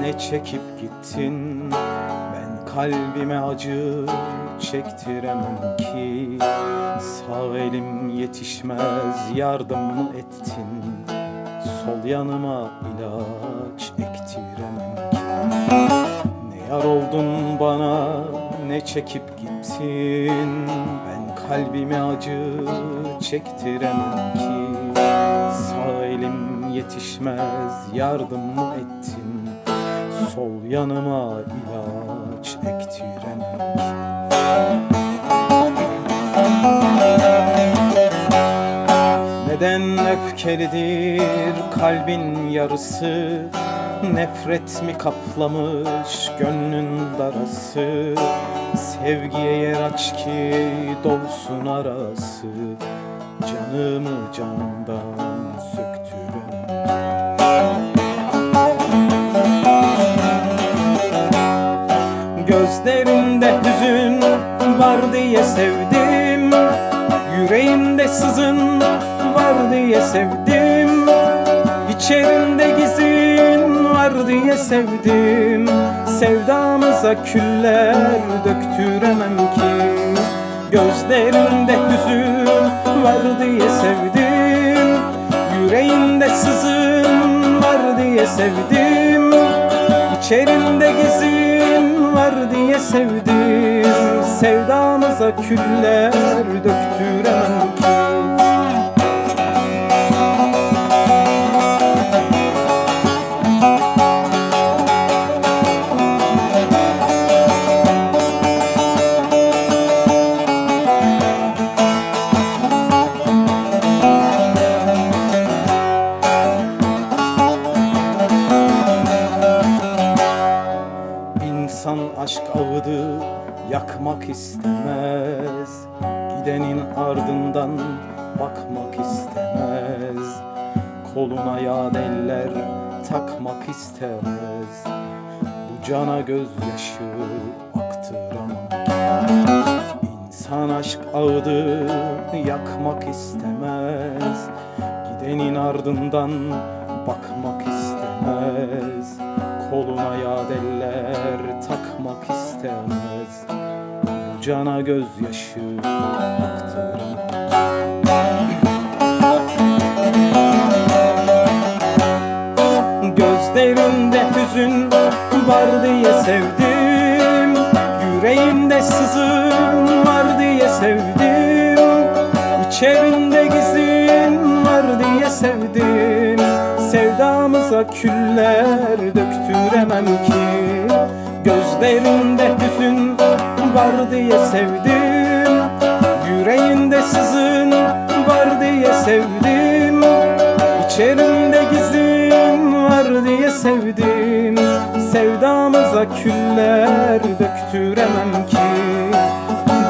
ne çekip gittin? Ben kalbime acı çektiremem ki. Sağ elim yetişmez yardım ettin? Sol yanıma ilaç ektiremem ki. Ne yar oldun bana ne çekip gittin? Ben kalbime acı çektiremem ki. Sağ elim yetişmez yardım ettin? Sol yanıma ilaç ektiremem ki Neden öfkelidir kalbin yarısı? Nefret mi kaplamış gönlün darası? Sevgiye yer aç ki dolsun arası. Canımı canımdan Gözlerinde hüzün var diye sevdim. Yüreğimde sızın var diye sevdim. İçerimde gizin var diye sevdim. Sevdamıza küller döktüremem ki. Gözlerinde hüzün var diye sevdim. Yüreğimde sızın var diye sevdim. İçerimde gizim var diye sevdim. Sevdamıza küller İnsan aşk ağıdı yakmak istemez. Gidenin ardından bakmak istemez. Koluna yağ eller takmak istemez. Bu cana gözyaşı aktıramam İnsan aşk ağıdı yakmak istemez. Gidenin ardından bakmak istemez Koluna yadeller takmak istemez. Cana gözyaşı aktıramam Gözlerinde hüzün var diye sevdim. Yüreğimde sızın var diye sevdim. İçerinde gizin var diye sevdim Sevdamıza küller döktüremem ki. Gözlerinde hüzün var diye sevdim Yüreğinde sızın var diye sevdim. İçerimde gizlim var diye sevdim. Sevdamıza küller döktüremem ki.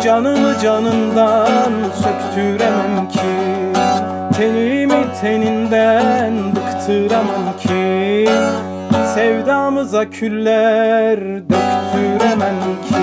Canımı canımdan söktüremem ki. Tenimi teninden yatıramam ki. Sevdamıza küller döktüremem ki.